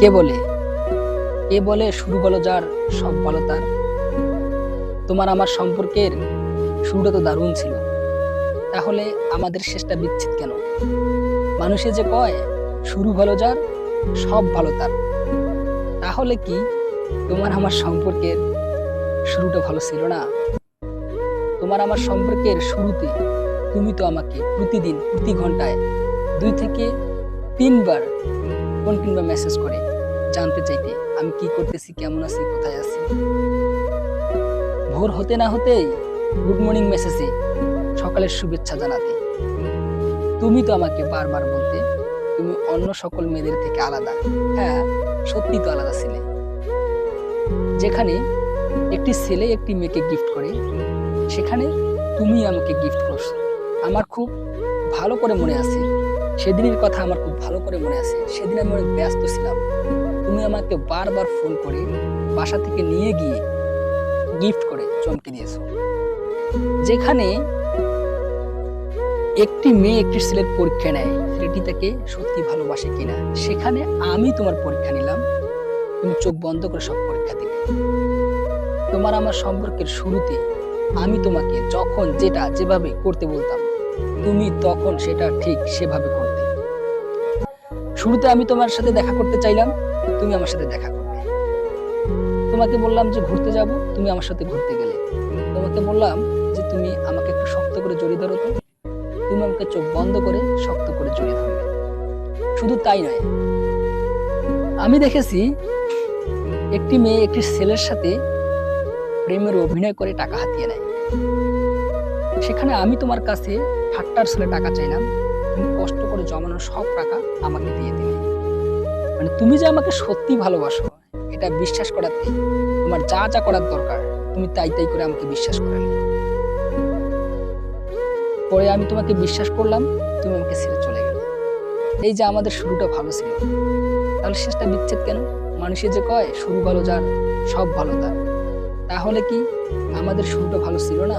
কে বলে? কে বলে শুরু বলো যার, সব বলো তার। তোমার আমার সম্পর্কের শুরুটা তো দারুণ ছিল। তাহলে আমাদের শেষটা বিচ্ছেদ কেন? মানুষে যে কয়, শুরু ভালো যার, সব ভালো তার। তাহলে কি তোমার আমার সম্পর্কের শুরুটা ভালো ছিল না? তোমার আমার সম্পর্কের শুরুতে তুমি তো আমাকে প্রতিদিন প্রতি ঘন্টায় দুই থেকে তিনবার ফোন কিংবা মেসেজ করে জানতে চাইতে আমি কি করতেছি, কেমন আছি, কোথায় আছি। ভোর হতে না হতেই গুড মর্নিং মেসেজে সকালের শুভেচ্ছা জানাতে। তুমি তো আমাকে বারবার বলতে, তুমি অন্য সকল মেয়েদের থেকে আলাদা। হ্যাঁ সত্যি তো আলাদা ছিলে। যেখানে একটি ছেলে একটি মেয়েকে গিফট করে, সেখানে তুমি আমাকে গিফট করছ। আমার খুব ভালো করে মনে আছে সেদিনের কথা আমার খুব ভালো করে মনে আছে। সেদিন আমি অনেক ব্যস্ত ছিলাম। তুমি আমাকে বারবার ফোন করে বাসা থেকে নিয়ে গিয়ে গিফট করে চমকে দিয়েছ। যেখানে একটি মেয়ে একটি ছেলের পরীক্ষা নেয়। ছেলেটি তাকে সত্যি ভালোবাসে কিনা, সেখানে আমি তোমার পরীক্ষা নিলাম। তুমি চোখ বন্ধ করে সব পরীক্ষা দিলে। তোমার আমার সম্পর্কের শুরুতে আমি তোমাকে যখন যেটা যেভাবে করতে বলতাম, তুমি তখন সেটা ঠিক সেভাবে করতে শুরুতে আমি তোমার সাথে দেখা করতে চাইলাম, তুমি আমার সাথে দেখা করবে। তোমাকে বললাম যে ঘুরতে যাব, তুমি আমার সাথে ঘুরতে গেলে। তোমাকে বললাম যে তুমি আমাকে একটু শক্ত করে জড়িয়ে ধরো তো। তুমি আমাকে চোখ বন্ধ করে শক্ত করে জড়িয়ে ধরবে। শুধু তাই নয়, আমি দেখেছি একটি মেয়ে একটি ছেলের সাথে প্রেমের অভিনয় করে টাকা হাতিয়ে নেয়। সেখানে আমি তোমার কাছে ঠাট্টার ছেলে টাকা চাইলাম। তুমি কষ্ট করে জমানো সব টাকা আমাকে দিয়ে দিলে। মানে তুমি যে আমাকে সত্যি ভালোবাসো, এটা বিশ্বাস করাতে তোমার যা যা করার দরকার, তুমি তাই তাই করে আমাকে বিশ্বাস করালে। পরে আমি তোমাকে বিশ্বাস করলাম, তুমি আমাকে ছেড়ে চলে গেলে। এই যে আমাদের শুরুটা ভালো ছিল, তাহলে শেষটা বিচ্ছেদ কেন? মানুষে যে কয়, শুরু ভালো যার, সব ভালো তার। তাহলে কি আমাদের শুরুটা ভালো ছিল না?